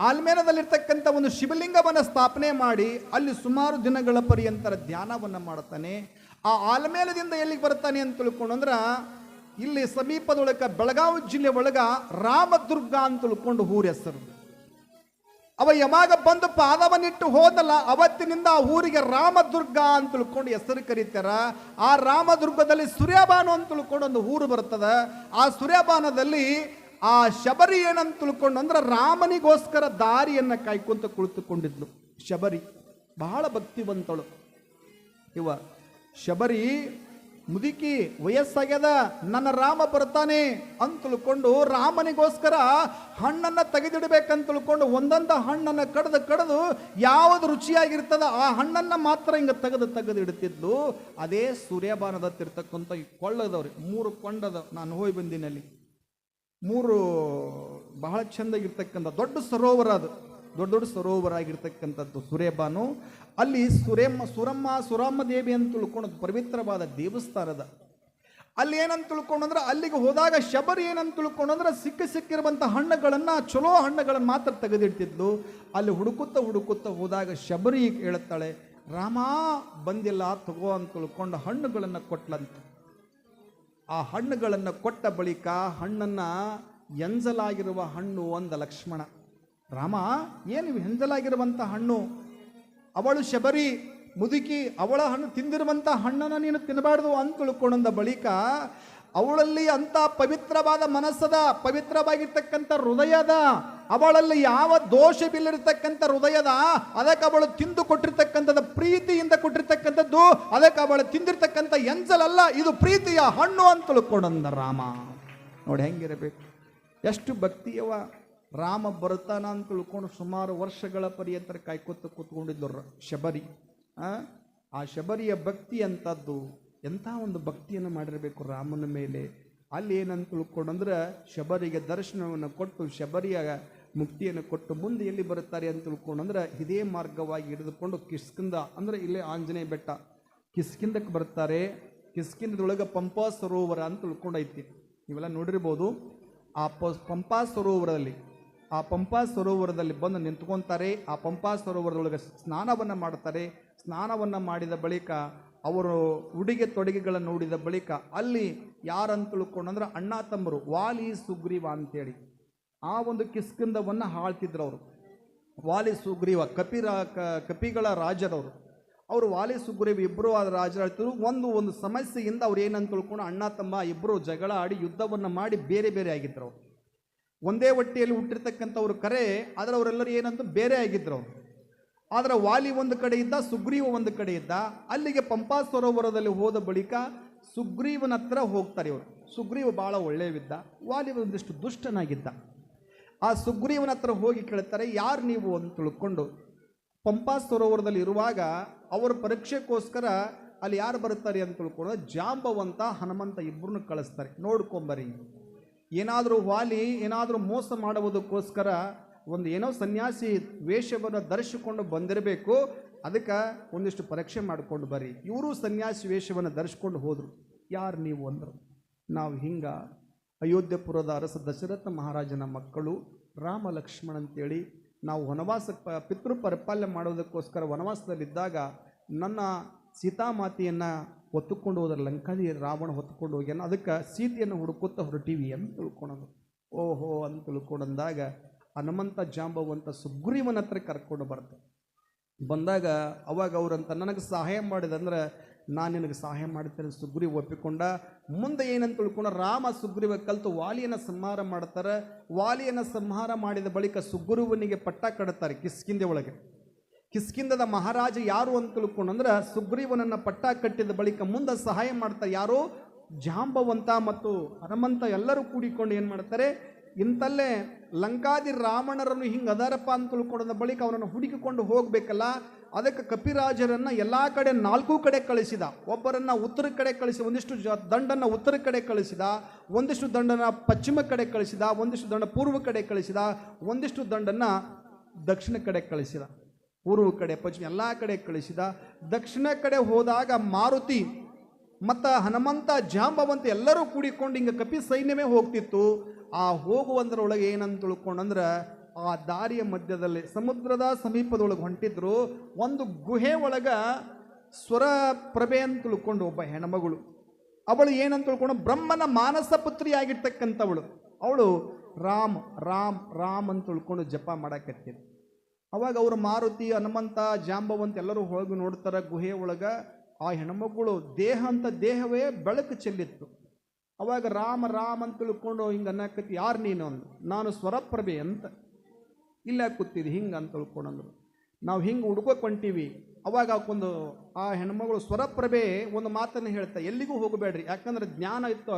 ಆಲ್ಮೇಲದಲ್ಲಿರ್ತಕ್ಕಂಥ ಒಂದು ಶಿವಲಿಂಗವನ್ನು ಸ್ಥಾಪನೆ ಮಾಡಿ ಅಲ್ಲಿ ಸುಮಾರು ದಿನಗಳ ಪರ್ಯಂತರ ಧ್ಯಾನವನ್ನು ಮಾಡುತ್ತಾನೆ. ಆ ಆಲ್ಮೇಲದಿಂದ ಎಲ್ಲಿಗೆ ಬರ್ತಾನೆ ಅಂತ ತಿಳ್ಕೊಂಡು ಅಂದ್ರೆ, ಇಲ್ಲಿ ಸಮೀಪದೊಳಗ ಬೆಳಗಾವಿ ಜಿಲ್ಲೆ ಒಳಗ ರಾಮದುರ್ಗ ಅಂತ ತಿಳ್ಕೊಂಡು ಊರ ಹೆಸರು. ಅವ ಯಾವಾಗ ಬಂದು ಪಾದವನ್ನಿಟ್ಟು ಹೋದಲ್ಲ, ಅವತ್ತಿನಿಂದ ಆ ಊರಿಗೆ ರಾಮದುರ್ಗ ಅಂತ ತಿಳ್ಕೊಂಡು ಹೆಸರು ಕರೀತಾರ. ಆ ರಾಮದುರ್ಗದಲ್ಲಿ ಸೂರ್ಯಬಾನು ಅಂತ ತಿಳ್ಕೊಂಡು ಒಂದು ಊರು ಬರ್ತದೆ ಆ ಸೂರ್ಯಬಾನದಲ್ಲಿ ಆ ಶಬರಿ ಏನಂತ ತಿಳ್ಕೊಂಡು ಅಂದ್ರೆ ರಾಮನಿಗೋಸ್ಕರ ದಾರಿಯನ್ನು ಕಾಯ್ಕೊಂತ ಕುಳಿತುಕೊಂಡಿದ್ಲು. ಶಬರಿ, ಬಹಳ ಭಕ್ತಿವಂತಳು. ಇವ, ಶಬರಿ, ಮುದುಕಿ, ವಯಸ್ಸಾಗ್ಯದ, ನನ್ನ ರಾಮ ಬರ್ತಾನೆ ಅಂತ ತಿಳ್ಕೊಂಡು ರಾಮನಿಗೋಸ್ಕರ ಹಣ್ಣನ್ನ ತೆಗೆದಿಡ್ಬೇಕಂತ ತಿಳ್ಕೊಂಡು ಒಂದೊಂದು ಹಣ್ಣನ್ನ ಕಡ್ದು ಕಡ್ದು ಯಾವುದು ರುಚಿಯಾಗಿರ್ತದ ಆ ಹಣ್ಣನ್ನ ಮಾತ್ರ ಹಿಂಗ ತೆಗೆದು ತೆಗೆದು ಇಡ್ತಿದ್ಲು. ಅದೇ ಸೂರ್ಯಬಾನದತ್ತಿರ್ತಕ್ಕಂಥ ಈ ಕೊಳ್ಳದವ್ರಿ, ಮೂರು ಕೊಂಡದ ನಾನು ಹೋಗಿ ಬಂದಿನಲ್ಲಿ. ಮೂರು ಬಹಳ ಚೆಂದಾಗಿರ್ತಕ್ಕಂಥ ದೊಡ್ಡ ಸರೋವರ ಅದು. ದೊಡ್ಡ ದೊಡ್ಡ ಸರೋವರ ಆಗಿರ್ತಕ್ಕಂಥದ್ದು ಸುರೇಬಾನು. ಅಲ್ಲಿ ಸುರೇಮ್ಮ, ಸುರಮ್ಮ ಸುರಮ್ಮ ದೇವಿ ಅಂತ ತಿಳ್ಕೊಂಡು ಪವಿತ್ರವಾದ ದೇವಸ್ಥಾನದ. ಅಲ್ಲಿ ಏನಂತ ತಿಳ್ಕೊಂಡಂದ್ರೆ ಅಲ್ಲಿಗೆ ಹೋದಾಗ ಶಬರಿ ಏನಂತ ತಿಳ್ಕೊಂಡಂದ್ರೆ ಸಿಕ್ಕ ಸಿಕ್ಕಿರುವಂಥ ಹಣ್ಣುಗಳನ್ನು, ಚಲೋ ಹಣ್ಣುಗಳನ್ನ ಮಾತ್ರ ತೆಗೆದಿಡ್ತಿದ್ಲು. ಅಲ್ಲಿ ಹುಡುಕುತ್ತಾ ಹುಡುಕುತ್ತಾ ಹೋದಾಗ ಶಬರಿ ಹೇಳುತ್ತಾಳೆ, ರಾಮ ಬಂದಿಲ್ಲ, ತಗೋ ಅಂತ ತಿಳ್ಕೊಂಡು ಹಣ್ಣುಗಳನ್ನು ಕೊಟ್ಲಂತ. ಆ ಹಣ್ಣುಗಳನ್ನು ಕೊಟ್ಟ ಬಳಿಕ ಹಣ್ಣನ್ನು ಎಂಜಲಾಗಿರುವ ಹಣ್ಣು ಅಂದ ಲಕ್ಷ್ಮಣ, ರಾಮ, ಏನು ಎಂಜಲಾಗಿರುವಂಥ ಹಣ್ಣು? ಅವಳು ಶಬರಿ, ಮುದುಕಿ ಅವಳ ಹಣ್ಣು ತಿಂದಿರುವಂಥ ಹಣ್ಣನ್ನು ನೀನು ತಿನ್ನಬಾರ್ದು ಅಂತ ತಿಳ್ಕೊಂಡ ಬಳಿಕ ಅವಳಲ್ಲಿ ಅಂತ ಪವಿತ್ರವಾದ ಮನಸ್ಸದ, ಪವಿತ್ರವಾಗಿರ್ತಕ್ಕಂಥ ಹೃದಯದ, ಅವಳಲ್ಲಿ ಯಾವ ದೋಷವಿಲ್ಲರಿರ್ತಕ್ಕಂಥ ಹೃದಯದ, ಅದಕ್ಕೆ ಅವಳು ತಿಂದು ಕೊಟ್ಟಿರ್ತಕ್ಕಂಥದ್ದು, ಪ್ರೀತಿಯಿಂದ ಕೊಟ್ಟಿರ್ತಕ್ಕಂಥದ್ದು, ಅದಕ್ಕೆ ಅವಳು ತಿಂದಿರ್ತಕ್ಕಂಥ ಎಂಜಲಲ್ಲ ಇದು ಪ್ರೀತಿಯ ಹಣ್ಣು ಅಂತ ತಿಳ್ಕೊಂಡಂದ ರಾಮ. ನೋಡಿ ಹೆಂಗಿರಬೇಕು. ಎಷ್ಟು ಭಕ್ತಿಯವ ರಾಮ ಬರ್ತಾನ ಅಂತ ತಿಳ್ಕೊಂಡು ಸುಮಾರು ವರ್ಷಗಳ ಪರ್ಯಂತರ ಕಾಯ್ಕೊತ ಕೂತ್ಕೊಂಡಿದ್ದರು ಶಬರಿ. ಆ? ಶಬರಿಯ ಭಕ್ತಿ ಅಂತದ್ದು ಎಂಥ ಒಂದು ಭಕ್ತಿಯನ್ನು ಮಾಡಿರಬೇಕು ರಾಮನ ಮೇಲೆ? ಅಲ್ಲಿ ಏನಂತ ತಿಳ್ಕೊಂಡಂದ್ರೆ ಶಬರಿಗೆ ದರ್ಶನವನ್ನು ಕೊಟ್ಟು, ಶಬರಿಯ ಮುಕ್ತಿಯನ್ನು ಕೊಟ್ಟು ಮುಂದೆ ಎಲ್ಲಿ ಬರುತ್ತಾರೆ ಅಂತ ತಿಳ್ಕೊಂಡಂದ್ರೆ ಇದೇ ಮಾರ್ಗವಾಗಿ ಹಿಡಿದುಕೊಂಡು ಕಿಸ್ಕಿಂದ ಅಂದರೆ ಇಲ್ಲೇ ಆಂಜನೇಯ ಬೆಟ್ಟ. ಕಿಸ್ಕಿಂದಕ್ಕೆ ಬರ್ತಾರೆ. ಕಿಸ್ಕಿಂದದೊಳಗೆ ಪಂಪಾ ಸರೋವರ ಅಂತ ತಿಳ್ಕೊಂಡೈತಿ ನೀವೆಲ್ಲ ನೋಡಿರ್ಬೋದು, ಆ ಪಂಪಾ ಸರೋವರದಲ್ಲಿ, ಆ ಪಂಪಾ ಸರೋವರದಲ್ಲಿ ಬಂದು ನಿಂತ್ಕೊತಾರೆ. ಆ ಪಂಪಾ ಸರೋವರದೊಳಗೆ ಸ್ನಾನವನ್ನು ಮಾಡ್ತಾರೆ. ಸ್ನಾನವನ್ನು ಮಾಡಿದ ಬಳಿಕ ಅವರು ಉಡುಗೆ ತೊಡುಗೆಗಳನ್ನು ನೋಡಿದ ಬಳಿಕ ಅಲ್ಲಿ ಯಾರಂತ ತಿಳ್ಕೊಂಡಂದ್ರೆ ಅಣ್ಣ ತಮ್ಮರು ವಾಲಿ ಸುಗ್ರೀವ ಅಂತೇಳಿ ಆ ಒಂದು ಕಿಸ್ಕಂದವನ್ನು ಆಳ್ತಿದ್ರು ಅವರು. ವಾಲಿ ಸುಗ್ರೀವ ಕಪಿರ ಕಪಿಗಳ ರಾಜರವರು. ಅವರು ವಾಲಿ ಸುಗ್ರೀವ ಇಬ್ಬರು ಆದ ರಾಜರಾಳ್ತಿದ್ರು ಒಂದು ಒಂದು ಸಮಸ್ಯೆಯಿಂದ ಅವ್ರು ಏನಂತ ತಿಳ್ಕೊಂಡು ಅಣ್ಣ ತಮ್ಮ ಇಬ್ಬರು ಜಗಳ ಆಡಿ ಯುದ್ಧವನ್ನು ಮಾಡಿ ಬೇರೆ ಬೇರೆ ಆಗಿದ್ರು ಒಂದೇ ಹೊಟ್ಟೆಯಲ್ಲಿ ಹುಟ್ಟಿರ್ತಕ್ಕಂಥವ್ರು ಕರೆ, ಆದರೆ ಅವರೆಲ್ಲರೂ ಏನಂತ ಬೇರೆ ಆಗಿದ್ರು ಅವರು. ಆದರೆ ವಾಲಿ ಒಂದು ಕಡೆ ಇದ್ದ, ಸುಗ್ರೀವ ಒಂದು ಕಡೆ ಇದ್ದ, ಅಲ್ಲಿಗೆ ಪಂಪಾ ಸರೋವರದಲ್ಲಿ ಹೋದ ಬಳಿಕ ಸುಗ್ರೀವನ ಹತ್ರ ಹೋಗ್ತಾರೆ ಇವರು. ಸುಗ್ರೀವ ಭಾಳ ಒಳ್ಳೆಯವಿದ್ದ, ವಾಲಿ ಒಂದಿಷ್ಟು ದುಷ್ಟನಾಗಿದ್ದ. ಆ ಸುಗ್ರೀವನ ಹತ್ರ ಹೋಗಿ ಕೇಳ್ತಾರೆ, ಯಾರು ನೀವು ಅಂತ ತಿಳ್ಕೊಂಡು. ಪಂಪಾ ಸರೋವರದಲ್ಲಿ ಇರುವಾಗ ಅವರ ಪರೀಕ್ಷೆಗೋಸ್ಕರ ಅಲ್ಲಿ ಯಾರು ಬರ್ತಾರೆ ಅಂತ ತಿಳ್ಕೊಂಡು ಜಾಂಬವಂತ, ಹನುಮಂತ ಇಬ್ಬರನ್ನು ಕಳಿಸ್ತಾರೆ. ನೋಡ್ಕೊಂಬರಿ. ಏನಾದರೂ ವಾಲಿ ಏನಾದರೂ ಮೋಸ ಮಾಡುವುದಕ್ಕೋಸ್ಕರ ಒಂದು ಏನೋ ಸನ್ಯಾಸಿ ವೇಷವನ್ನು ಧರಿಸಿಕೊಂಡು ಬಂದಿರಬೇಕು, ಅದಕ್ಕೆ ಒಂದಿಷ್ಟು ಪರೀಕ್ಷೆ ಮಾಡಿಕೊಂಡು ಬರ್ರಿ. ಇವರು ಸನ್ಯಾಸಿ ವೇಷವನ್ನು ಧರಿಸ್ಕೊಂಡು ಹೋದರು. ಯಾರು ನೀವು ಅಂದರು? ನಾವು ಹಿಂಗ ಅಯೋಧ್ಯಪುರದ ಅರಸ ದಶರಥ ಮಹಾರಾಜನ ಮಕ್ಕಳು ರಾಮ ಲಕ್ಷ್ಮಣ ಅಂತೇಳಿ ನಾವು ವನವಾಸ ಪ, ಪಿತೃ ಪರಿಪಾಲನೆ ಮಾಡೋದಕ್ಕೋಸ್ಕರ ವನವಾಸದಲ್ಲಿದ್ದಾಗ ನನ್ನ ಸೀತಾಮಾತೆಯನ್ನು ಹೊತ್ತುಕೊಂಡು ಹೋದ್ರೆ ಲಂಕಾದಿ ರಾವಣ ಹೊತ್ತುಕೊಂಡು ಹೋಗ್ಯಾನ. ಅದಕ್ಕೆ ಸೀತೆಯನ್ನು ಹುಡುಕುತ್ತಾ ಹೊರಟಿವಿ ಅಂತ ತಿಳ್ಕೊಳೋದು ಓಹೋ ಅಂತ ತಿಳ್ಕೊಂಡಂದಾಗ ಹನುಮಂತ ಜಾಂಬವಂತ ಸುಗ್ರೀವನ ಹತ್ರ ಕರ್ಕೊಂಡು ಬರ್ತ. ಬಂದಾಗ ಅವಾಗ ಅವರಂತ ನನಗೆ ಸಹಾಯ ಮಾಡಿದಂದ್ರೆ, ನಾನು ನಿನಗೆ ಸಹಾಯ ಮಾಡ್ತೇನೆ ಸುಗ್ರೀವ್ ಒಪ್ಪಿಕೊಂಡ. ಮುಂದೆ ಏನಂತ ತಿಳ್ಕೊಂಡ, ರಾಮ ಸುಗ್ರೀವ ಕಲಿತು ವಾಲಿಯನ್ನು ಸಂಹಾರ ಮಾಡ್ತಾರೆ. ವಾಲಿಯನ್ನು ಸಂಹಾರ ಮಾಡಿದ ಬಳಿಕ ಸುಗ್ರೀವನಿಗೆ ಪಟ್ಟ ಕಡುತ್ತಾರೆ ಕಿಸ್ಕಿಂದೆ ಒಳಗೆ. ಕಿಸ್ಕಿಂದದ ಮಹಾರಾಜ ಯಾರು ಅಂತ ತಿಳ್ಕೊಂಡು ಅಂದ್ರೆ ಸುಗ್ರೀವನನ್ನ ಪಟ್ಟ ಕಟ್ಟಿದ ಬಳಿಕ ಮುಂದೆ ಸಹಾಯ ಮಾಡ್ತಾರೆ ಯಾರು? ಜಾಂಬವಂತ ಮತ್ತು ಹನುಮಂತ ಎಲ್ಲರೂ ಕೂಡಿಕೊಂಡು ಏನು ಮಾಡ್ತಾರೆ, ಇಂತಲ್ಲೇ ಲಂಕಾದಿ ರಾವಣರನ್ನು ಹಿಂಗೆ ಅದಾರಪ್ಪ ಅಂತ ತಿಳ್ಕೊಂಡ ಬಳಿಕ ಅವನನ್ನು ಹುಡುಕಿಕೊಂಡು ಹೋಗಬೇಕಲ್ಲ? ಅದಕ್ಕೆ ಕಪಿರಾಜರನ್ನು ಎಲ್ಲ ಕಡೆ ನಾಲ್ಕು ಕಡೆ ಕಳಿಸಿದ. ಒಬ್ಬರನ್ನು ಉತ್ತರ ಕಡೆ ಕಳಿಸಿ, ಒಂದಿಷ್ಟು ಜ ದಂಡನ್ನು ಉತ್ತರ ಕಡೆ ಕಳಿಸಿದ, ಒಂದಿಷ್ಟು ದಂಡನ ಪಶ್ಚಿಮ ಕಡೆ ಕಳಿಸಿದ, ಒಂದಿಷ್ಟು ದಂಡ ಪೂರ್ವ ಕಡೆ ಕಳಿಸಿದ, ಒಂದಿಷ್ಟು ದಂಡನ್ನು ದಕ್ಷಿಣ ಕಡೆ ಕಳಿಸಿದ. ಪೂರ್ವ ಕಡೆ, ಪಶ್ಚಿಮ ಎಲ್ಲ ಕಡೆ ಕಳಿಸಿದ. ದಕ್ಷಿಣ ಕಡೆ ಹೋದಾಗ ಮಾರುತಿ ಮತ್ತು ಹನುಮಂತ ಜಾಂಬವಂತ ಎಲ್ಲರೂ ಕೂಡಿಕೊಂಡು ಹಿಂಗೆ ಕಪಿ ಸೈನ್ಯವೇ ಹೋಗ್ತಿತ್ತು. ಆ ಹೋಗುವಂದ್ರೊಳಗೆ ಏನಂತ ತಿಳ್ಕೊಂಡಂದ್ರೆ ಆ ದಾರಿಯ ಮಧ್ಯದಲ್ಲಿ, ಸಮುದ್ರದ ಸಮೀಪದೊಳಗೆ ಹೊಂಟಿದ್ರು. ಒಂದು ಗುಹೆ ಒಳಗ ಸ್ವರ ಪ್ರಭೆ ಅಂತ ತಿಳ್ಕೊಂಡು ಒಬ್ಬ ಹೆಣ್ಮಗಳು. ಅವಳು ಏನಂತ ತಿಳ್ಕೊಂಡು, ಬ್ರಹ್ಮನ ಮಾನಸ ಪುತ್ರಿಯಾಗಿರ್ತಕ್ಕಂಥವಳು. ಅವಳು ರಾಮ್ ರಾಮ್ ರಾಮ್ ಅಂತ ತಿಳ್ಕೊಂಡು ಜಪ ಮಾಡಕತ್ತಿದ್ರು ಅವಾಗ ಅವರು ಮಾರುತಿ, ಹನುಮಂತ ಜಾಂಬವಂತ ಎಲ್ಲರೂ ಹೋಗಿ ನೋಡ್ತಾರೆ ಗುಹೆ ಒಳಗೆ. ಆ ಹೆಣ್ಮಗಳು ದೇಹ ಅಂತ ದೇಹವೇ ಬೆಳಕು ಚೆಲ್ಲಿತ್ತು. ಅವಾಗ ರಾಮ, ರಾಮ್ ಅಂತ ತಿಳ್ಕೊಂಡು ಹಿಂಗೆ ಅನ್ನಕತ್ತಿ, ಯಾರು ನೀನು ಅಂದು ನಾನು ಸ್ವರಪ್ರಭೆ ಅಂತ. ಇಲ್ಲ ಕೂತಿದ್ದೆ ಹಿಂಗೆ ಅಂತ ತಿಳ್ಕೊಂಡಂದ್ರು ನಾವು ಹಿಂಗೆ ಹುಡ್ಕೋಕ್ ಹೊಂಟೀವಿ. ಅವಾಗ ಅವಕ್ಕೊಂದು ಆ ಹೆಣ್ಮಗಳು ಸ್ವರಪ್ರಭೆ ಒಂದು ಮಾತನ್ನು ಹೇಳ್ತಾ, ಎಲ್ಲಿಗೂ ಹೋಗಬೇಡ್ರಿ. ಯಾಕಂದ್ರೆ ಜ್ಞಾನ ಇತ್ತು.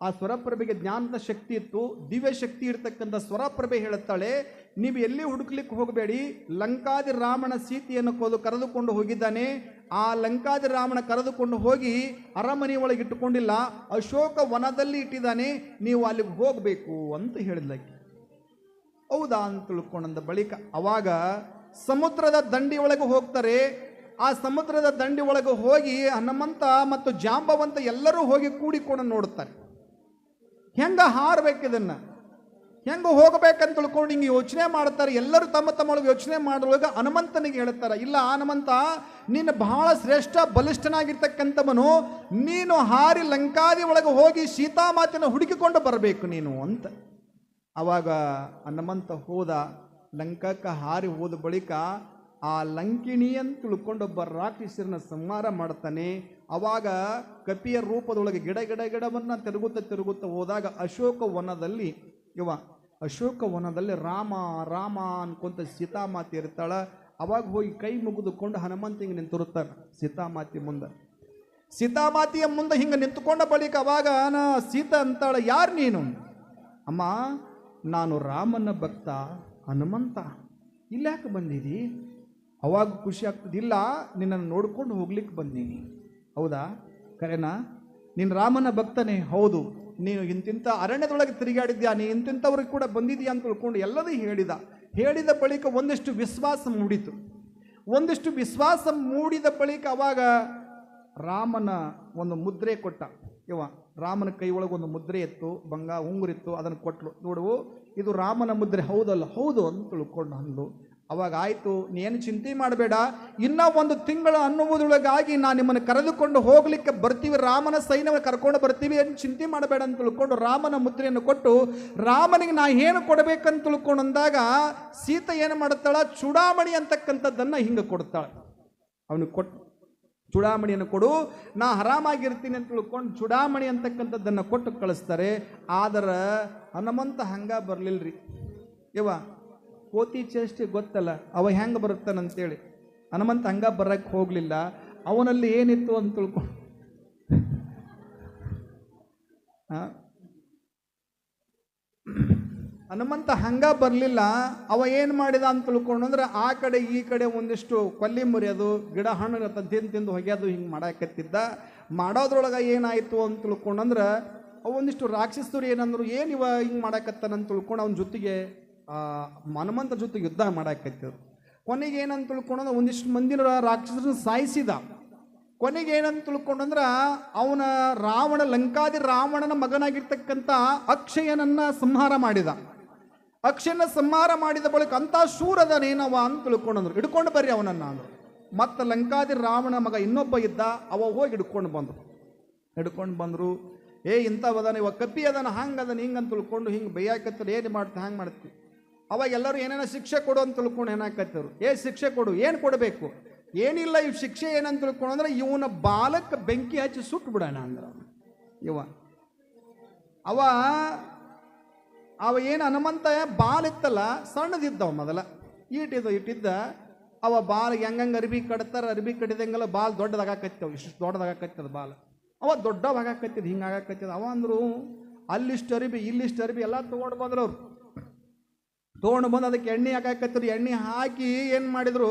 ಆ ಸ್ವರಪ್ರಭೆಗೆ ಜ್ಞಾನದ ಶಕ್ತಿ ಇತ್ತು. ದಿವ್ಯ ಶಕ್ತಿ ಇರ್ತಕ್ಕಂಥ ಸ್ವರಪ್ರಭೆ ಹೇಳುತ್ತಾಳೆ ನೀವು ಎಲ್ಲಿ ಹುಡುಕ್ಲಿಕ್ಕೆ ಹೋಗಬೇಡಿ? ಲಂಕಾದಿ ರಾಮನ ಸೀತೆಯನ್ನು ಕರೆದುಕೊಂಡು ಹೋಗಿದ್ದಾನೆ. ಆ ಲಂಕಾದ ರಾಮನ ಕರೆದುಕೊಂಡು ಹೋಗಿ ಅರಮನೆ ಒಳಗೆ ಇಟ್ಟುಕೊಂಡಿಲ್ಲ, ಅಶೋಕ ವನದಲ್ಲಿ ಇಟ್ಟಿದ್ದಾನೆ, ನೀವು ಅಲ್ಲಿಗೆ ಹೋಗಬೇಕು ಅಂತ ಹೇಳಿದ್ಲಕ್ಕೆ. ಹೌದಾ ಅಂತ ತಿಳ್ಕೊಂಡಂದ ಬಳಿಕ ಅವಾಗ ಸಮುದ್ರದ ದಂಡಿ ಒಳಗೆ ಹೋಗ್ತಾರೆ. ಆ ಸಮುದ್ರದ ದಂಡಿ ಒಳಗೆ ಹೋಗಿ ಹನುಮಂತ ಮತ್ತು ಜಾಂಬವಂತ ಎಲ್ಲರೂ ಹೋಗಿ ಕೂಡಿಕೊಂಡು ನೋಡುತ್ತಾರೆ ಹೆಂಗ ಹಾರಬೇಕು ಇದನ್ನ? ಹೆಂಗ ಹೋಗಬೇಕಂತ ತಿಳ್ಕೊಂಡು ಹಿಂಗೆ ಯೋಚನೆ ಮಾಡ್ತಾರೆ. ಎಲ್ಲರೂ ತಮ್ಮ ತಮ್ಮೊಳಗೆ ಯೋಚನೆ ಮಾಡಿದೊಳಗೆ ಹನುಮಂತನಿಗೆ ಹೇಳ್ತಾರೆ. ಇಲ್ಲ, ಹನುಮಂತ, ನೀನು ಬಹಳ ಶ್ರೇಷ್ಠ, ಬಲಿಷ್ಠನಾಗಿರ್ತಕ್ಕಂಥವನು. ನೀನು ಹಾರಿ ಲಂಕಾದಿ ಒಳಗೆ ಹೋಗಿ ಸೀತಾಮಾತೆಯನ್ನು ಹುಡುಕಿಕೊಂಡು ಬರಬೇಕು ನೀನು ಅಂತ. ಆವಾಗ ಹನುಮಂತ ಹೋದ. ಲಂಕಕ್ಕೆ ಹಾರಿ ಹೋದ ಬಳಿಕ ಆ ಲಂಕಿಣಿ ಅಂತ ತಿಳ್ಕೊಂಡು ಒಬ್ಬ ರಾಕ್ಷಸರನ್ನ ಸಂಹಾರ ಮಾಡ್ತಾನೆ. ಅವಾಗ ಕಪಿಯ ರೂಪದೊಳಗೆ ಗಿಡ ಗಿಡ, ಗಿಡವನ್ನು ತಿರುಗುತ್ತಾ ತಿರುಗುತ್ತಾ ಹೋದಾಗ ಅಶೋಕ ವನದಲ್ಲಿ ಇವ ಅಶೋಕ ವನದಲ್ಲಿ ರಾಮ ರಾಮ ಅನ್ಕೊಂತ ಸೀತಾಮಾತೆ ಇರ್ತಾಳ, ಅವಾಗ ಹೋಗಿ ಕೈ ಮುಗಿದುಕೊಂಡು ಹನುಮಂತಿಗೆ ನಿಂತಿರುತ್ತಾನೆ ಸೀತಾಮಾತಿ ಮುಂದೆ. ಸೀತಾಮಾತಿಯ ಮುಂದೆ ಹಿಂಗೆ ನಿಂತುಕೊಂಡ ಬಳಿಕ ಅವಾಗ ನಾ ಸೀತಾ ಅಂತಾಳ, ಯಾರು ನೀನು? ಅಮ್ಮ, ನಾನು ರಾಮನ ಭಕ್ತ, ಹನುಮಂತ. ಇಲ್ಯಾಕೆ ಬಂದಿದಿ? ಅವಾಗ ಖುಷಿ ಆಗ್ತದಿಲ್ಲ ನಿನ್ನನ್ನು ನೋಡ್ಕೊಂಡು ಹೋಗ್ಲಿಕ್ಕೆ ಬಂದೀನಿ. ಹೌದಾ? ಕರೆನಾ? ನೀನು ರಾಮನ ಭಕ್ತನೇ? ಹೌದು. ನೀನು ಇಂತಿಂಥ ಅರಣ್ಯದೊಳಗೆ ತಿರುಗಾಡಿದ್ಯಾ? ನೀ ಇಂತಿಂಥವ್ರಿಗೆ ಕೂಡ ಬಂದಿದ್ಯಾ ಅಂತ ತಿಳ್ಕೊಂಡು ಎಲ್ಲದೂ ಹೇಳಿದ. ಹೇಳಿದ ಬಳಿಕ ಒಂದಿಷ್ಟು ವಿಶ್ವಾಸ ಮೂಡಿತು. ಒಂದಿಷ್ಟು ವಿಶ್ವಾಸ ಮೂಡಿದ ಬಳಿಕ ಅವಾಗ ರಾಮನ ಒಂದು ಮುದ್ರೆ ಕೊಟ್ಟ. ಇವ, ರಾಮನ ಕೈ ಒಳಗೆ ಒಂದು ಮುದ್ರೆ ಇತ್ತು ಬಂಗ ಉಂಗುರಿತ್ತು, ಅದನ್ನು ಕೊಟ್ಟಲು ನೋಡು, ಇದು ರಾಮನ ಮುದ್ರೆ ಹೌದಲ್ಲ? ಹೌದು ಅಂತ ತಿಳ್ಕೊಂಡು ಅಂದು ಅವಾಗ ಆಯಿತು ನೀನು ಚಿಂತೆ ಮಾಡಬೇಡ. ಇನ್ನೂ ಒಂದು ತಿಂಗಳು ಅನ್ನುವುದರೊಳಗಾಗಿ ನಾನು ನಿಮ್ಮನ್ನು ಕರೆದುಕೊಂಡು ಹೋಗಲಿಕ್ಕೆ ಬರ್ತೀವಿ. ರಾಮನ ಸೈನ್ಯವ ಕರ್ಕೊಂಡು ಬರ್ತೀವಿ. ಏನು ಚಿಂತೆ ಮಾಡಬೇಡ ಅಂತ ತಿಳ್ಕೊಂಡು ರಾಮನ ಮುದ್ರೆಯನ್ನು ಕೊಟ್ಟು, ರಾಮನಿಗೆ ನಾ ಏನು ಕೊಡಬೇಕಂತ ತಿಳ್ಕೊಂಡು ಅಂದಾಗ, ಸೀತೆ ಏನು ಮಾಡ್ತಾಳೆ ಚೂಡಾಮಣಿ ಅಂತಕ್ಕಂಥದ್ದನ್ನು ಹಿಂಗೆ ಕೊಡ್ತಾಳೆ. ಅವನಿಗೆ ಕೊಟ್ಟು ಚೂಡಾಮಣಿಯನ್ನು ಕೊಡು, ನಾ ಆರಾಮಾಗಿರ್ತೀನಿ ಅಂತ ತಿಳ್ಕೊಂಡು ಚುಡಾಮಣಿ ಅಂತಕ್ಕಂಥದ್ದನ್ನು ಕೊಟ್ಟು ಕಳಿಸ್ತಾರೆ. ಆದರೆ ಹನುಮಂತ ಹಂಗ ರೀ ಇವ ಕೋತಿ ಚೇಷ್ಟೆ ಗೊತ್ತಲ್ಲ, ಅವ ಹೆಂಗೆ ಬರುತ್ತಾನಂತೇಳಿ. ಹನುಮಂತ ಹಂಗ ಬರಕ್ಕೆ ಹೋಗಲಿಲ್ಲ. ಅವನಲ್ಲಿ ಏನಿತ್ತು ಅಂತ ತಿಳ್ಕೊಂಡು? ಹನುಮಂತ ಹಂಗ ಬರಲಿಲ್ಲ, ಅವ ಏನು ಮಾಡಿದ ಅಂತ ತಿಳ್ಕೊಂಡು, ಅಂದ್ರೆ ಆ ಕಡೆ ಈ ಕಡೆ ಒಂದಿಷ್ಟು ಕೊಲ್ಲಿ ಮುರಿಯೋದು, ಗಿಡ ಹಣ್ಣು ತಿಂದು ತಿಂದು ಹೊಗ್ಯೋದು ಹಿಂಗೆ ಮಾಡಾಕತ್ತಿದ್ದ. ಮಾಡೋದ್ರೊಳಗೆ ಏನಾಯಿತು ಅಂತ ತಿಳ್ಕೊಂಡಂದ್ರೆ ಒಂದಿಷ್ಟು ರಾಕ್ಷಸರು ಏನಂದ್ರು ಏನು ಇವ ಹಿಂಗೆ ಮಾಡಾಕತ್ತಾನಂತ ತಿಳ್ಕೊಂಡು ಅವನ ಜೊತೆಗೆ ಆ, ಜೊತೆ ಯುದ್ಧ ಮಾಡಾಕತ್ತಿದ್ರು ಕೊನೆಗೆ ಏನಂತ ತಿಳ್ಕೊಂಡಂದ್ರೆ ಒಂದಿಷ್ಟು ಮಂದಿನ ರಾಕ್ಷಸರನ್ನ ಸಾಯಿಸಿದ. ಕೊನೆಗೆ ಏನಂತ ತಿಳ್ಕೊಂಡಂದ್ರೆ ಅವನ ರಾವಣ ಲಂಕಾದಿ ರಾವಣನ ಮಗನಾಗಿರ್ತಕ್ಕಂಥ ಅಕ್ಷಯನನ್ನ ಸಂಹಾರ ಮಾಡಿದ. ಅಕ್ಷಯನ ಸಂಹಾರ ಮಾಡಿದ ಬಳಿಕ ಅಂತ ಶೂರದನೇನವ ಅಂತ ತಿಳ್ಕೊಂಡಂದ್ರು. ಹಿಡ್ಕೊಂಡು ಬರ್ರಿ ಅವನನ್ನ ಅಂದ್ರು. ಮತ್ತೆ ಲಂಕಾದಿ ರಾವಣ ಮಗ ಇನ್ನೊಬ್ಬ ಇದ್ದ ಅವ ಹೋಗಿ ಹಿಡ್ಕೊಂಡು ಬಂದ್ರು. ಹಿಡ್ಕೊಂಡು ಬಂದರು ಏ ಇಂಥವದಾನ ಇವಾಗ ಕಪ್ಪಿ ಅದಾನ ಹಂಗೆ ಅದನ ಹಿಂಗೆ ಅಂತ ತಿಳ್ಕೊಂಡು ಹಿಂಗೆ ಬೈಯಾಕತ್ತಾರೆ ಏನು ಮಾಡ್ತಾ ಹಂಗೆ ಮಾಡ್ತೀವಿ ಅವಾಗ ಎಲ್ಲರೂ ಏನೇನೋ ಶಿಕ್ಷೆ ಕೊಡು ಅಂತ ತಿಳ್ಕೊಂಡು ಏನಾಕತ್ತರು ಏ ಶಿಕ್ಷೆ ಕೊಡು, ಏನು ಕೊಡಬೇಕು? ಏನಿಲ್ಲ ಇವ್ ಶಿಕ್ಷೆ ಏನಂತ ತಿಳ್ಕೊಂಡು ಅಂದ್ರೆ ಇವನ ಬಾಲಕ್ಕೆ ಬೆಂಕಿ ಹಚ್ಚಿ ಸುಟ್ಟು ಬಿಡೋಣ ಅಂದ್ರೆ. ಇವ. ಅವ ಅವ ಏನು ಹನುಮಂತ ಬಾಲ್ ಇತ್ತಲ್ಲ ಸಣ್ಣದಿದ್ದವ ಮೊದಲ. ಈಟಿದ್ದ ಇಟ್ಟಿದ್ದ. ಅವ ಬಾಲ್ ಹೆಂಗಂಗೆ ಅರ್ಬಿ ಕಡ್ತಾರೆ ಅರ್ಬಿ ಕಟ್ಟಿದಂಗೆಲ್ಲ ಬಾಲ್ ದೊಡ್ಡದಾಗಕತ್ತವ ಇಷ್ಟು ದೊಡ್ಡದಾಗಕತ್ತದ ಬಾಲ್. ಅವ ದೊಡ್ಡವಾಗಕತ್ತಿದ್ ಹಿಂಗೆ ಆಗಾಕತ್ತಿದ ಅವ ಅಂದ್ರು, ಅಲ್ಲಿಷ್ಟು ಅರಿಬಿ, ಇಲ್ಲಿಷ್ಟು ಅರಿಬಿ ಎಲ್ಲ ತೊಗೊಂಡು ಬಂದ್ರು ಅವ್ರು. ತೊಗೊಂಡು ಬಂದು ಅದಕ್ಕೆ ಎಣ್ಣೆ ಹಾಕಾಕತ್ತಿದ್ರು ಎಣ್ಣೆ ಹಾಕಿ ಏನು ಮಾಡಿದ್ರು?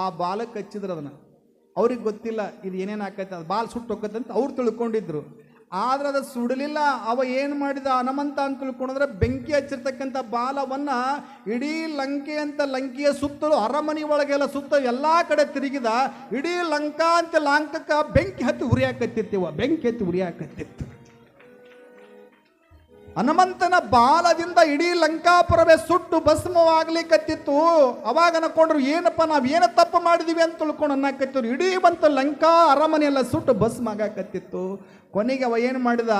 ಆ ಬಾಲಕ್ಕೆ ಹಚ್ಚಿದ್ರು ಅದನ್ನು. ಅವ್ರಿಗೆ ಗೊತ್ತಿಲ್ಲ ಇದು ಏನೇನು ಹಾಕೈತೆ, ಅದು ಬಾಲ್ ಸುಟ್ಟು ಹೋಗತ್ತೆ ಅಂತ ಅವ್ರು ತಿಳ್ಕೊಂಡಿದ್ರು. ಆದ್ರೆ ಅದು ಸುಡಲಿಲ್ಲ. ಅವ ಏನು ಮಾಡಿದ? ಹನುಮಂತ ಅಂತ ತಿಳ್ಕೊಂಡ್ರೆ ಬೆಂಕಿ ಹಚ್ಚಿರ್ತಕ್ಕಂಥ ಬಾಲವನ್ನ ಇಡೀ ಲಂಕೆ ಅಂತ ಲಂಕೆಯ ಸುತ್ತಲೂ ಅರಮನೆ ಒಳಗೆಲ್ಲ ಸುತ್ತ ಎಲ್ಲ ಕಡೆ ತಿರುಗಿದ, ಇಡೀ ಲಂಕಾ ಅಂತ ಲಾಂಕಕ್ಕೆ ಬೆಂಕಿ ಹತ್ತಿ ಉರಿಯಾಕತ್ತಿರ್ತೀವ ಬೆಂಕಿ ಹತ್ತಿ ಉರಿಯಾಕತ್ತಿತ್ತು ಹನುಮಂತನ ಬಾಲದಿಂದ ಇಡೀ ಲಂಕಾಪುರವೇ ಸುಟ್ಟು ಭಸ್ಮವಾಗ್ಲಿಕ್ಕತ್ತಿತ್ತು ಅವಾಗ ಅನ್ಕೊಂಡ್ರು, ಏನಪ್ಪ ನಾವು ಏನ ತಪ್ಪು ಮಾಡಿದೀವಿ ಅಂತ ತಿಳ್ಕೊಂಡು ಅನ್ನಕತ್ತಿದ್ರು. ಇಡೀ ಬಂತು ಲಂಕಾ ಅರಮನೆ ಎಲ್ಲ ಸುಟ್ಟು ಭಸ್ಮ ಆಗಾಕತ್ತಿತ್ತು ಕೊನೆಗೆ ಅವ ಏನು ಮಾಡಿದ?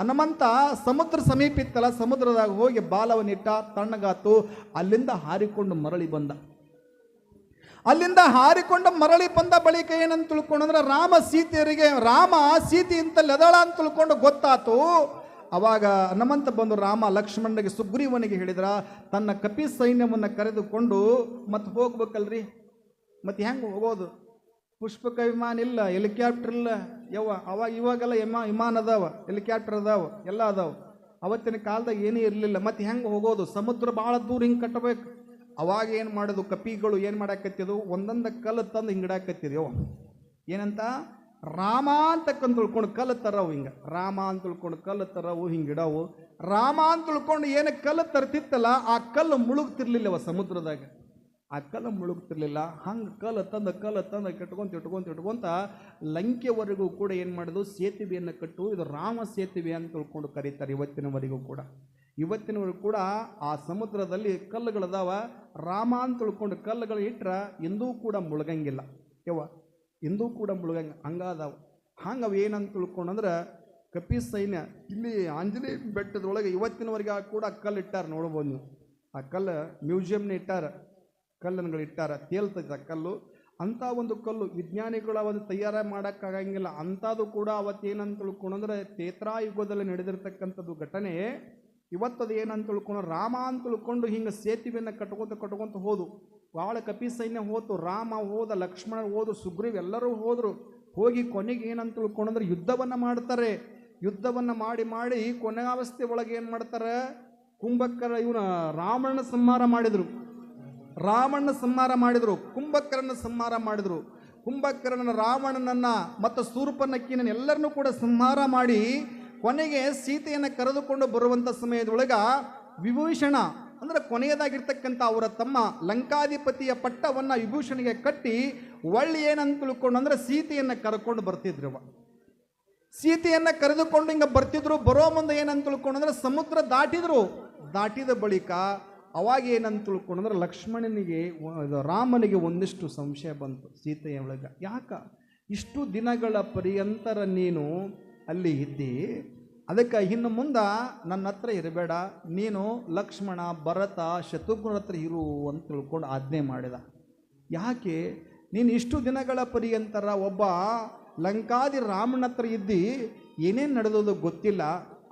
ಹನುಮಂತ ಸಮುದ್ರ ಸಮೀಪ ಇತ್ತಲ್ಲ ಸಮುದ್ರದಾಗ ಹೋಗಿ ಬಾಲವನ್ನಿಟ್ಟ, ತಣ್ಣಗಾತು, ಅಲ್ಲಿಂದ ಹಾರಿಕೊಂಡು ಮರಳಿ ಬಂದ. ಅಲ್ಲಿಂದ ಹಾರಿಕೊಂಡು ಮರಳಿ ಬಂದ ಬಳಿಕ ಏನಂತ ತಿಳ್ಕೊಂಡ್ರೆ ರಾಮ ಸೀತೆಯರಿಗೆ, ರಾಮ ಸೀತೆ ಇಂತ ಲೆದಳ ಅಂತ ತಿಳ್ಕೊಂಡು ಗೊತ್ತಾತು. ಅವಾಗ ಹನುಮಂತ ಬಂದು ರಾಮ ಲಕ್ಷ್ಮಣನಿಗೆ ಸುಗ್ರೀವನಿಗೆ ಹೇಳಿದ್ರ, ತನ್ನ ಕಪಿ ಸೈನ್ಯವನ್ನು ಕರೆದುಕೊಂಡು ಮತ್ತೆ ಹೋಗ್ಬೇಕಲ್ರಿ? ಮತ್ತೆ ಹೆಂಗೆ ಹೋಗೋದು? ಪುಷ್ಪಕ ವಿಮಾನ ಇಲ್ಲ, ಹೆಲಿಕಾಪ್ಟರ್ ಇಲ್ಲ. ಯವ್ವ ಅವಾಗ ಇವಾಗೆಲ್ಲ ವಿಮಾ, ವಿಮಾನ ಅದಾವ, ಹೆಲಿಕಾಪ್ಟರ್ ಅದಾವ, ಎಲ್ಲ ಅದಾವ. ಅವತ್ತಿನ ಕಾಲದಾಗ ಏನೂ ಇರಲಿಲ್ಲ. ಮತ್ತೆ ಹೆಂಗೆ ಹೋಗೋದು? ಸಮುದ್ರ ಭಾಳ ದೂರ ಹಿಂಗೆ ಕಟ್ಟಬೇಕು. ಅವಾಗ ಏನು ಮಾಡೋದು? ಕಪಿಗಳು ಏನು ಮಾಡಾಕತ್ತಿದ್ವು? ಒಂದೊಂದು ಕಲ್ಲು ತಂದು ಹಿಂಗಿಡಾಕತ್ತಿದ್ವು ಏನಂತ? ರಾಮ ಅಂತಕ್ಕಂತ ತಿಳ್ಕೊಂಡು ಕಲ್ಲು ತರವು ಹಿಂಗೆ. ರಾಮ ಅಂತ ತಿಳ್ಕೊಂಡು ಕಲ್ಲು ತರವು ಹಿಂಗೆ ಇಡವು. ರಾಮ ಅಂತ ತಿಳ್ಕೊಂಡು ಏನು ಕಲ್ಲು ತರ್ತಿತ್ತಲ್ಲ, ಆ ಕಲ್ಲು ಮುಳುಗ್ತಿರ್ಲಿಲ್ಲವ ಸಮುದ್ರದಾಗ. ಆ ಕಲ್ಲು ಮುಳುಗ್ತಿರ್ಲಿಲ್ಲ, ಹಂಗೆ ಕಲ್ಲು ತಂದು ಕಲ್ಲು ತಂದು ಕೆಟ್ಕೊಂತ ಇಟ್ಕೊಂತ ಇಟ್ಕೊಂತ ಲಂಕೆವರೆಗೂ ಕೂಡ ಏನು ಮಾಡೋದು ಸೇತುವೆಯನ್ನು ಕಟ್ಟು, ಇದು ರಾಮ ಸೇತುವೆ ಅಂತ ತಿಳ್ಕೊಂಡು ಕರೀತಾರೆ ಇವತ್ತಿನವರೆಗೂ ಕೂಡ. ಇವತ್ತಿನವರೆಗೂ ಕೂಡ ಆ ಸಮುದ್ರದಲ್ಲಿ ಕಲ್ಲುಗಳದಾವ. ರಾಮ ಅಂತ ತಿಳ್ಕೊಂಡು ಕಲ್ಲುಗಳು ಇಟ್ಟರೆ ಎಂದೂ ಕೂಡ ಮುಳುಗಂಗಿಲ್ಲ. ಯವ್ವ ಎಂದೂ ಕೂಡ ಮುಳುಗಂಗೆ ಹಂಗಾದವು. ಹಂಗೆ ಅವು ಏನಂತ ತಿಳ್ಕೊಂಡಂದ್ರೆ ಕಪಿ ಸೈನ್ಯ, ಇಲ್ಲಿ ಆಂಜನೇಯ ಬೆಟ್ಟದೊಳಗೆ ಇವತ್ತಿನವರೆಗೆ ಕೂಡ ಕಲ್ಲು ಇಟ್ಟಾರ ನೋಡ್ಬೋದು ನೀವು. ಆ ಕಲ್ಲು ಮ್ಯೂಸಿಯಂನ ಇಟ್ಟಾರ. ಕಲ್ಲನ್ಗಳು ಇಟ್ಟಾರ ತೇಲ್ತೈತೆ ಆ ಕಲ್ಲು. ಅಂಥ ಒಂದು ಕಲ್ಲು ವಿಜ್ಞಾನಿಗಳು ಅವತ್ತು ತಯಾರ ಮಾಡೋಕ್ಕಾಗಂಗಿಲ್ಲ ಅಂಥದ್ದು ಕೂಡ ಅವತ್ತೇನಂತ ತಿಳ್ಕೊಂಡಂದ್ರೆ ತೇತ್ರಾಯುಗದಲ್ಲಿ ನಡೆದಿರ್ತಕ್ಕಂಥದ್ದು ಘಟನೆ. ಇವತ್ತದು ಏನಂತ ತಿಳ್ಕೊಂಡು ರಾಮ ಅಂತ ತಿಳ್ಕೊಂಡು ಹಿಂಗೆ ಸೇತುವೆಯನ್ನು ಕಟ್ಕೊತ ಕಟ್ಕೊತ ಹೋದು. ಭಾಳ ಕಪಿ ಸೈನ್ಯ ಹೋತು, ರಾಮ ಹೋದ, ಲಕ್ಷ್ಮಣ ಹೋದ್ರು ಸುಗ್ರೀವ್ ಎಲ್ಲರೂ ಹೋದರು. ಹೋಗಿ ಕೊನೆಗೆ ಏನಂತ ತಿಳ್ಕೊಂಡಂದ್ರೆ ಯುದ್ಧವನ್ನು ಮಾಡ್ತಾರೆ. ಯುದ್ಧವನ್ನು ಮಾಡಿ ಮಾಡಿ ಕೊನೆಯಾವಸ್ಥೆ ಒಳಗೆ ಏನು ಮಾಡ್ತಾರೆ? ಕುಂಭಕರ ಇವನ ರಾಮಣ್ಣ ಸಂಹಾರ ಮಾಡಿದರು. ರಾಮಣ್ಣ ಸಂಹಾರ ಮಾಡಿದರು, ಕುಂಭಕರ್ಣನ ಸಂಹಾರ ಮಾಡಿದರು. ಕುಂಭಕರ್ಣನ ರಾವಣನನ್ನ ಮತ್ತು ಸೂರ್ಪನಕ್ಕಿನ ಎಲ್ಲರನ್ನೂ ಕೂಡ ಸಂಹಾರ ಮಾಡಿ ಕೊನೆಗೆ ಸೀತೆಯನ್ನು ಕರೆದುಕೊಂಡು ಬರುವಂಥ ಸಮಯದೊಳಗ ವಿಭೂಷಣ ಅಂದ್ರೆ ಕೊನೆಯದಾಗಿರ್ತಕ್ಕಂಥ ಅವರ ತಮ್ಮ ಲಂಕಾಧಿಪತಿಯ ಪಟ್ಟವನ್ನು ವಿಭೂಷಣಿಗೆ ಕಟ್ಟಿ ಒಳ್ಳೆ ಏನಂತ ತಿಳ್ಕೊಂಡು ಅಂದ್ರೆ ಸೀತೆಯನ್ನು ಕರ್ಕೊಂಡು ಬರ್ತಿದ್ರು. ಸೀತೆಯನ್ನ ಕರೆದುಕೊಂಡು ಹಿಂಗೆ ಬರ್ತಿದ್ರು, ಬರೋ ಮುಂದೆ ಏನಂತ ತಿಳ್ಕೊಂಡು ಅಂದರೆ ಸಮುದ್ರ ದಾಟಿದ್ರು. ದಾಟಿದ ಬಳಿಕ ಅವಾಗ ಏನಂತ ತಿಳ್ಕೊಂಡು ಅಂದರೆ ಲಕ್ಷ್ಮಣನಿಗೆ ರಾಮನಿಗೆ ಒಂದಿಷ್ಟು ಸಂಶಯ ಬಂತು ಸೀತೆಯ ಒಳಗೆ. ಯಾಕ? ಇಷ್ಟು ದಿನಗಳ ಪರ್ಯಂತರ ನೀನು ಅಲ್ಲಿ ಇದ್ದಿ ಅದಕ್ಕೆ ಇನ್ನು ಮುಂದೆ ನನ್ನ ಹತ್ರ ಇರಬೇಡ. ನೀನು ಲಕ್ಷ್ಮಣ, ಭರತ ಶತ್ರುಘ್ನ ಹತ್ರ ಇರು ಅಂತ ತಿಳ್ಕೊಂಡು ಆಜ್ಞೆ ಮಾಡಿದ. ಯಾಕೆ? ನೀನು ಇಷ್ಟು ದಿನಗಳ ಪರ್ಯಂತರ ಒಬ್ಬ ಲಂಕಾದಿ ರಾಮನ ಹತ್ರ ಇದ್ದಿ ಏನೇನು ನಡೆದೋದು ಗೊತ್ತಿಲ್ಲ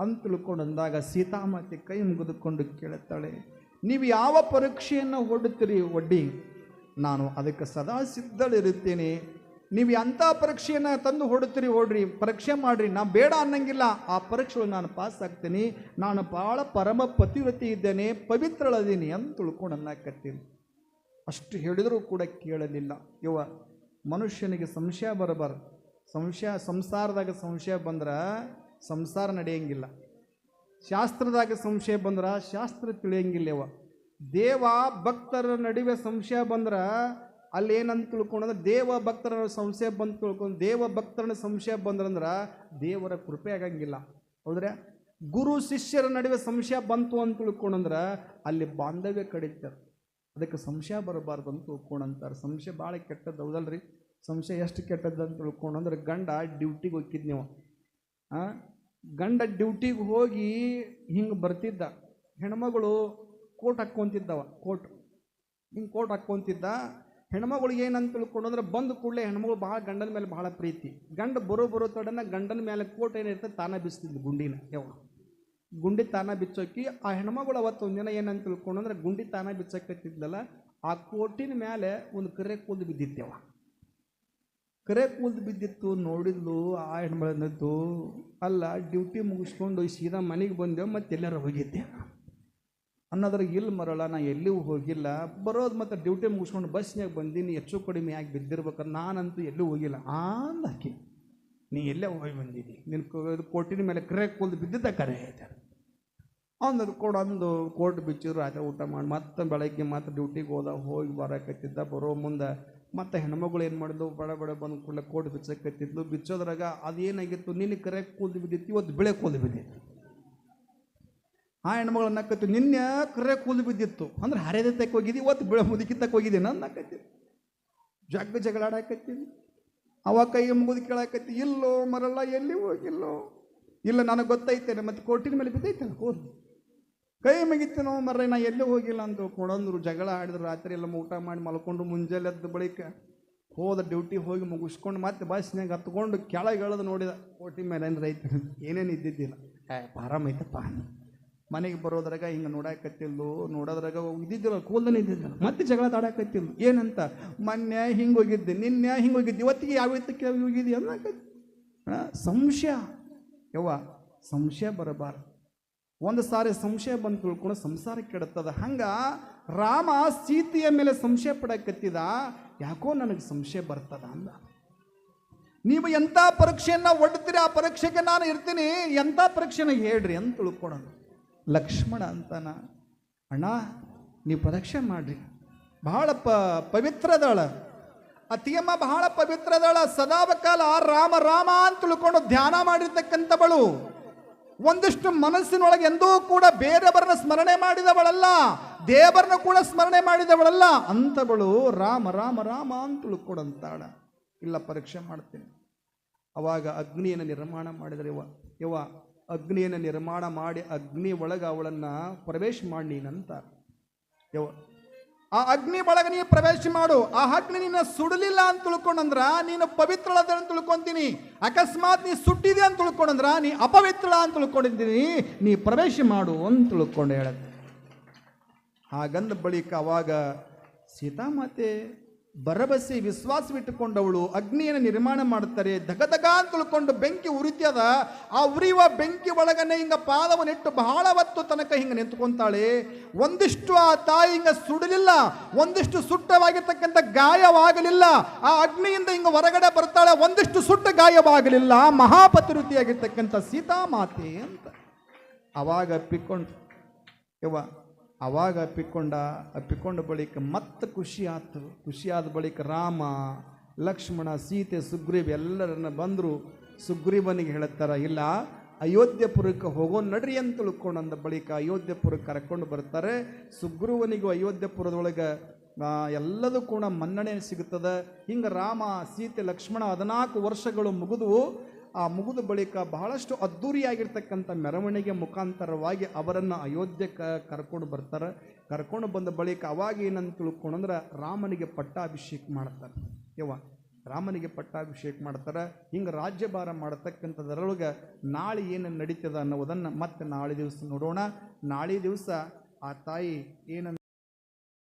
ಅಂತ ತಿಳ್ಕೊಂಡು ಅಂದಾಗ ಸೀತಾಮಾತೆ ಕೈ ಮುಗಿದುಕೊಂಡು ಕೇಳುತ್ತಾಳೆ, ನೀವು ಯಾವ ಪರೀಕ್ಷೆಯನ್ನು ಒಡ್ಡುತ್ತೀರಿ ಒಡ್ಡಿ? ನಾನು ಅದಕ್ಕೆ ಸದಾ ಸಿದ್ಧಳಿರುತ್ತೇನೆ. ನೀವು ಎಂಥ ಪರೀಕ್ಷೆಯನ್ನು ತಂದು ಹೊಡುತ್ತೀರಿ ಹೊಡ್ರಿ, ಪರೀಕ್ಷೆ ಮಾಡಿರಿ. ನಾ ಬೇಡ ಅನ್ನಂಗಿಲ್ಲ. ಆ ಪರೀಕ್ಷೆಗಳು ನಾನು ಪಾಸ್ ಆಗ್ತೀನಿ. ನಾನು ಭಾಳ ಪರಮ ಪತಿವ್ರತಿ ಇದ್ದೇನೆ, ಪವಿತ್ರಳದೀನಿ ಅಂತ ತಿಳ್ಕೊಂಡು ಅನ್ನಕತ್ತೀನಿ ಅಷ್ಟು ಹೇಳಿದರೂ ಕೂಡ ಕೇಳಲಿಲ್ಲ. ಇವ ಮನುಷ್ಯನಿಗೆ ಸಂಶಯ ಬರಬಾರ್ದು. ಸಂಶಯ, ಸಂಸಾರದಾಗ ಸಂಶಯ ಬಂದ್ರೆ ಸಂಸಾರ ನಡೆಯಂಗಿಲ್ಲ. ಶಾಸ್ತ್ರದಾಗ ಸಂಶಯ ಬಂದ್ರೆ ಶಾಸ್ತ್ರ ತಿಳಿಯಂಗಿಲ್ಲ ಇವ ದೇವ ಭಕ್ತರ ನಡುವೆ ಸಂಶಯ ಬಂದ್ರೆ ಅಲ್ಲಿ ಏನಂತ ತಿಳ್ಕೊಂಡ್ರೆ ದೇವ ಭಕ್ತರ ಸಂಶಯ ಬಂದು ತಿಳ್ಕೊಂಡು ದೇವ ಭಕ್ತರ ಸಂಶಯ ಬಂದ್ರಂದ್ರೆ ದೇವರ ಕೃಪೆ ಆಗಂಗಿಲ್ಲ. ಹೌದ್ರೆ? ಗುರು ಶಿಷ್ಯರ ನಡುವೆ ಸಂಶಯ ಬಂತು ಅಂತ ತಿಳ್ಕೊಂಡ್ರೆ ಅಲ್ಲಿ ಬಾಂಧವ್ಯ ಕಡಿತಾರೆ ಅದಕ್ಕೆ ಸಂಶಯ ಬರಬಾರ್ದು ಅಂತ ತಿಳ್ಕೊಂಡಂತಾರೆ. ಸಂಶಯ ಭಾಳ ಕೆಟ್ಟದ್ದು ಹೌದಲ್ರಿ? ಸಂಶಯ ಎಷ್ಟು ಕೆಟ್ಟದ್ದು ಅಂತ ತಿಳ್ಕೊಂಡಂದ್ರೆ ಗಂಡ ಡ್ಯೂಟಿಗೆ ಹೋಗಿದ್ ನೀವು? ಗಂಡ ಡ್ಯೂಟಿಗೆ ಹೋಗಿ ಹಿಂಗೆ ಬರ್ತಿದ್ದ. ಹೆಣ್ಮಗಳು ಕೋಟ್ ಹಾಕ್ಕೊತಿದ್ದವ ಕೋಟ್ ಹಿಂಗೆ ಕೋಟ್ ಹಾಕ್ಕೊಂತಿದ್ದ. ಹೆಣ್ಮಗಳಿಗೆ ಏನಂತ ಅಂದ್ರೆ ಬಂದ ಕೂಡಲೇ ಹೆಣ್ಮಗಳು ಭಾಳ ಗಂಡನ ಮೇಲೆ ಭಾಳ ಪ್ರೀತಿ. ಗಂಡ ಬರೋ ಬರೋ ತಡನ ಗಂಡನ ಮೇಲೆ ಕೋಟ್ ಏನಿರ್ತದೆ ತಾನ ಬಿಸ್ತಿದ್ಲು ಗುಂಡಿನ ಯಾವ ಗುಂಡಿ ತಾನ ಬಿಚ್ಚೋಕಿ ಆ ಹೆಣ್ಮಗಳು ಅವತ್ತು ದಿನ ಏನಂತ ಅಂದ್ರೆ ಗುಂಡಿ ತಾನ ಬಿಚ್ಚಕತ್ತಿದ್ಲಲ್ಲ, ಆ ಕೋಟಿನ ಮೇಲೆ ಒಂದು ಕರೆ ಕೂದು ಬಿದ್ದಿತ್ತೇವ ಕರೆ ಕೂದು ಬಿದ್ದಿತ್ತು, ನೋಡಿದ್ಲು, ಆ ಹೆಣ್ಮಳನ್ನದ್ದು ಅಲ್ಲ, ಡ್ಯೂಟಿ ಮುಗಿಸ್ಕೊಂಡು ಸೀದಾ ಮನೆಗೆ ಬಂದೆವು ಮತ್ತೆ ಎಲ್ಲರೂ ಹೋಗಿದ್ದೆ. ಅನ್ನೋದ್ರಾಗ ಇಲ್ಲಿ ಮರಳ, ನಾ ಎಲ್ಲಿಯೂ ಹೋಗಿಲ್ಲ. ಬರೋದು ಮತ್ತು ಡ್ಯೂಟಿ ಮುಗಿಸ್ಕೊಂಡು ಬಸ್ನಾಗ ಬಂದೀನಿ, ಹೆಚ್ಚು ಕಡಿಮೆ ಆಗಿ ಬಿದ್ದಿರ್ಬೇಕಾರೆ ನಾನಂತೂ ಎಲ್ಲೂ ಹೋಗಿಲ್ಲ. ಆಂದಾಕಿ ನೀ ಎಲ್ಲೇ ಹೋಗಿ ಬಂದಿದ್ದಿ ನಿನ್ನ ಕೋಟಿನ ಮೇಲೆ ಕರೆ ಕೂಲ್ ಬಿದ್ದಿದ್ದ ಕರೆ ಐತೆ ಅವನದು ಕೊಡು ಅಂದು ಕೋಟ್ ಬಿಚ್ಚಿದ್ರು. ರಾತ್ರಿ ಊಟ ಮಾಡಿ ಮತ್ತೆ ಬೆಳಗ್ಗೆ ಮತ್ತೆ ಡ್ಯೂಟಿಗೆ ಹೋದ. ಹೋಗಿ ಬರಕತ್ತಿದ್ದ. ಬರೋ ಮುಂದೆ ಮತ್ತೆ ಹೆಣ್ಮಗಳು ಏನು ಮಾಡಿದ್ವು? ಬಡ ಬಡ ಬಂದು ಕೂಡಲೇ ಕೋಟ್ ಬಿಚ್ಚಕತ್ತಿದ್ಲು. ಬಿಚ್ಚೋದ್ರಾಗ ಅದೇನಾಗಿತ್ತು? ನಿನ್ನ ಕರೆ ಕೂಲ್ ಬಿದ್ದಿತ್ತು, ಇವತ್ತು ಬೆಳೆ ಕೂಲ್ ಬಿದ್ದಿತ್ತು. ಆ ಹೆಣ್ಮಗಳು ಕತ್ತಿ ನಿನ್ನೆ ಕರೆ ಕೂದು ಬಿದ್ದಿತ್ತು. ಅಂದ್ರೆ ಹರಿದ ತಕ್ಕ ಹೋಗಿದ್ದಿ ಇವತ್ತು ಬೆಳೆ ಮುದುಕಿ ತಕ್ಕ ನನ್ನ ಅನ್ನಕತ್ತಿ ಜಗ್ಗ ಜಗಳಾಡಕತ್ತೀನಿ. ಅವ ಕೈ ಮುಗಿದು ಕೇಳಾಕತ್ತಿ ಇಲ್ಲೋ ಮರಲ್ಲ ಎಲ್ಲಿ ಹೋಗಿಲ್ಲೋ ಇಲ್ಲ? ನನಗೆ ಗೊತ್ತೈತೇನೆ ಮತ್ತೆ ಕೋಟಿನ ಮೇಲೆ ಬಿದ್ದೈತಲ್ಲ ಕೂದಲು ಕೈ ಮುಗಿತೇನೋ ಮರ್ರೆ ನಾ ಎಲ್ಲಿ ಹೋಗಿಲ್ಲ ಅಂತ ಕೊಡಂದ್ರು ಜಗಳ ಆಡಿದ್ರು ರಾತ್ರಿ ಎಲ್ಲ ಊಟ ಮಾಡಿ ಮಲ್ಕೊಂಡು ಮುಂಜಾನೆ ಎದ್ದ ಬಳಿಕ ಹೋದ ಡ್ಯೂಟಿ ಹೋಗಿ ಮುಗಿಸ್ಕೊಂಡು ಮತ್ತೆ ಬಸ್ನಾಗ ಹತ್ಕೊಂಡು ಕೆಳಗೆ ಎಳೆದು ನೋಡಿದ ಕೋಟಿ ಮೇಲೆ ಏನು ರೈತ ಏನೇನು ಇದ್ದಿದ್ದಿಲ್ಲ. ಏ ಆರಾಮೈತಪ್ಪ ಮನೆಗೆ ಬರೋದ್ರಾಗ ಹಿಂಗೆ ನೋಡಾಕತ್ತಿಲ್ಲು ನೋಡೋದ್ರಾಗ ಇದ್ದಿದ್ದಿಲ್ಲ, ಕೂಲ್ದನ ಇದ್ದಿದ್ದಿಲ್ಲ. ಮತ್ತೆ ಜಗಳ ತಾಡಾಕತ್ತಿಲ್ಲ ಏನಂತ? ಮೊನ್ನೆ ಹಿಂಗೆ ಹೋಗಿದ್ದೆ, ನಿನ್ನೆ ಹಿಂಗೆ ಹೋಗಿದ್ದೆ, ಇವತ್ತಿಗೆ ಯಾವ ಇತ್ತಕ್ಕೆ ಹೋಗಿದ್ದೆ ಅನ್ನಕ ಸಂಶಯ. ಯವ್ವ, ಸಂಶಯ ಬರಬಾರ ಒಂದು ಸಾರಿ ಸಂಶಯ ಬಂದು ತಿಳ್ಕೊಂಡು ಸಂಸಾರ ಕೆಡುತ್ತದ. ಹಂಗ ರಾಮ ಸೀತೆಯ ಮೇಲೆ ಸಂಶಯ ಪಡಕತ್ತಿದ ಯಾಕೋ ನನಗೆ ಸಂಶಯ ಬರ್ತದ ಅಂದ. ನೀವು ಎಂಥ ಪರೀಕ್ಷೆಯನ್ನು ಒಡ್ತೀರಿ ಆ ಪರೀಕ್ಷೆಗೆ ನಾನು ಇರ್ತೀನಿ ಎಂಥ ಪರೀಕ್ಷೆನ ಹೇಳ್ರಿ ಅಂತ ತಿಳ್ಕೊಳೋದು ಲಕ್ಷ್ಮಣ ಅಂತಾನ. ಅಣ್ಣ, ನೀವು ಪರೀಕ್ಷೆ ಮಾಡ್ರಿ. ಬಹಳ ಪ, ಪವಿತ್ರದಳ. ಅತಿಯಮ್ಮ ಬಹಳ ಪವಿತ್ರದಳ. ಸದಾವಕಾಲ ರಾಮ ರಾಮ ಅಂತ ತಿಳ್ಕೊಂಡು ಧ್ಯಾನ ಮಾಡಿರ್ತಕ್ಕಂಥವಳು. ಒಂದಿಷ್ಟು ಮನಸ್ಸಿನೊಳಗೆ ಎಂದೂ ಕೂಡ ಬೇರೆಯವರನ್ನ ಸ್ಮರಣೆ ಮಾಡಿದವಳಲ್ಲ. ದೇವರನ್ನ ಕೂಡ ಸ್ಮರಣೆ ಮಾಡಿದವಳಲ್ಲ. ಅಂತವಳು ರಾಮ ರಾಮ ರಾಮ ಅಂತ ತಿಳ್ಕೊಡಂತಾಳ. ಇಲ್ಲ, ಪರೀಕ್ಷೆ ಮಾಡ್ತೀನಿ. ಅವಾಗ ಅಗ್ನಿಯನ್ನು ನಿರ್ಮಾಣ ಮಾಡಿದರೆ ಯವ ಯವ ಅಗ್ನಿಯನ್ನು ನಿರ್ಮಾಣ ಮಾಡಿ ಅಗ್ನಿ ಒಳಗೆ ಅವಳನ್ನು ಪ್ರವೇಶ ಮಾಡಿ ನೀನಂತ ಯವ ಆ ಅಗ್ನಿ ಒಳಗೆ ನೀನು ಪ್ರವೇಶ ಮಾಡು. ಆ ಅಗ್ನಿ ನಿನ್ನ ಸುಡಲಿಲ್ಲ ಅಂತ ತಿಳ್ಕೊಂಡಂದ್ರ ನೀನು ಪವಿತ್ರಳದ ಅಂತ ತಿಳ್ಕೊಂತೀನಿ. ಅಕಸ್ಮಾತ್ ನೀ ಸುಟ್ಟಿದೆ ಅಂತ ತಿಳ್ಕೊಂಡಂದ್ರ ನೀ ಅಪವಿತ್ರ ಅಂತ ತಿಳ್ಕೊಂಡಿದ್ದೀನಿ. ನೀ ಪ್ರವೇಶ ಮಾಡು ಅಂತ ತಿಳ್ಕೊಂಡು ಹೇಳತ್ತೆ. ಹಾಗಂದ ಬಳಿಕ ಅವಾಗ ಸೀತಾಮಾತೆ ಭರವಸೆ ವಿಶ್ವಾಸವಿಟ್ಟುಕೊಂಡವಳು ಅಗ್ನಿಯನ್ನು ನಿರ್ಮಾಣ ಮಾಡ್ತಾರೆ ದಗದಗ ಅಂತ ತಿಳ್ಕೊಂಡು ಬೆಂಕಿ ಉರಿತ್ಯದ ಆ ಉರಿಯುವ ಬೆಂಕಿ ಒಳಗನೆ ಹಿಂಗ ಪಾದವನ್ನಿಟ್ಟು ಬಹಳ ಹೊತ್ತು ತನಕ ಹಿಂಗ ನಿಂತ್ಕೊಂತಾಳೆ. ಒಂದಿಷ್ಟು ಆ ತಾಯಿ ಹಿಂಗ ಸುಡಲಿಲ್ಲ. ಒಂದಿಷ್ಟು ಸುಟ್ಟವಾಗಿರ್ತಕ್ಕಂಥ ಗಾಯವಾಗಲಿಲ್ಲ. ಆ ಅಗ್ನಿಯಿಂದ ಹಿಂಗ ಹೊರಗಡೆ ಬರ್ತಾಳೆ. ಒಂದಿಷ್ಟು ಸುಟ್ಟ ಗಾಯವಾಗಲಿಲ್ಲ. ಮಹಾಪತಿರುತಿಯಾಗಿರ್ತಕ್ಕಂಥ ಸೀತಾಮಾತೆ ಅಂತ ಅವಾಗ ಅಪ್ಪಿಕೊಂಡು, ಯವ್ವ ಅವಾಗ ಅಪ್ಪಿಕೊಂಡ ಅಪ್ಪಿಕೊಂಡ ಬಳಿಕ ಮತ್ತೆ ಖುಷಿ ಆಯ್ತು ಖುಷಿಯಾದ ಬಳಿಕ ರಾಮ, ಲಕ್ಷ್ಮಣ, ಸೀತೆ, ಸುಗ್ರೀವ್ ಎಲ್ಲರನ್ನ ಬಂದರು. ಸುಗ್ರೀವನಿಗೆ ಹೇಳುತ್ತಾರ ಇಲ್ಲ ಅಯೋಧ್ಯಪುರಕ್ಕೆ ಹೋಗೋ ನಡ್ರಿ ಅಂತ ತಿಳ್ಕೊಂಡು ಅಂದ ಬಳಿಕ ಅಯೋಧ್ಯಪುರಕ್ಕೆ ಕರ್ಕೊಂಡು ಬರ್ತಾರೆ. ಸುಗ್ರೀವನಿಗೂ ಅಯೋಧ್ಯಪುರದೊಳಗೆ ಎಲ್ಲದೂ ಕೂಡ ಮನ್ನಣೆ ಸಿಗುತ್ತದೆ. ಹಿಂಗೆ ರಾಮ, ಸೀತೆ, ಲಕ್ಷ್ಮಣ ಹದಿನಾಲ್ಕು ವರ್ಷಗಳು ಮುಗಿದು ಆ ಮುಗಿದ ಬಳಿಕ ಬಹಳಷ್ಟು ಅದ್ಧೂರಿಯಾಗಿರ್ತಕ್ಕಂಥ ಮೆರವಣಿಗೆ ಮುಖಾಂತರವಾಗಿ ಅವರನ್ನು ಅಯೋಧ್ಯೆ ಕ, ಕರ್ಕೊಂಡು ಬರ್ತಾರೆ. ಕರ್ಕೊಂಡು ಬಂದ ಬಳಿಕ ಅವಾಗ ಏನಂತ ತಿಳ್ಕೊಂಡಂದ್ರೆ ರಾಮನಿಗೆ ಪಟ್ಟಾಭಿಷೇಕ ಮಾಡ್ತಾರೆ. ಯವ ರಾಮನಿಗೆ ಪಟ್ಟಾಭಿಷೇಕ ಮಾಡ್ತಾರೆ. ಹಿಂಗೆ ರಾಜ್ಯಭಾರ ಮಾಡತಕ್ಕಂಥದ್ರೊಳಗೆ ನಾಳೆ ಏನು ನಡೀತದೆ ಅನ್ನೋದನ್ನು ಮತ್ತೆ ನಾಳೆ ದಿವಸ ನೋಡೋಣ. ನಾಳೆ ದಿವಸ ಆ ತಾಯಿ ಏನಂತ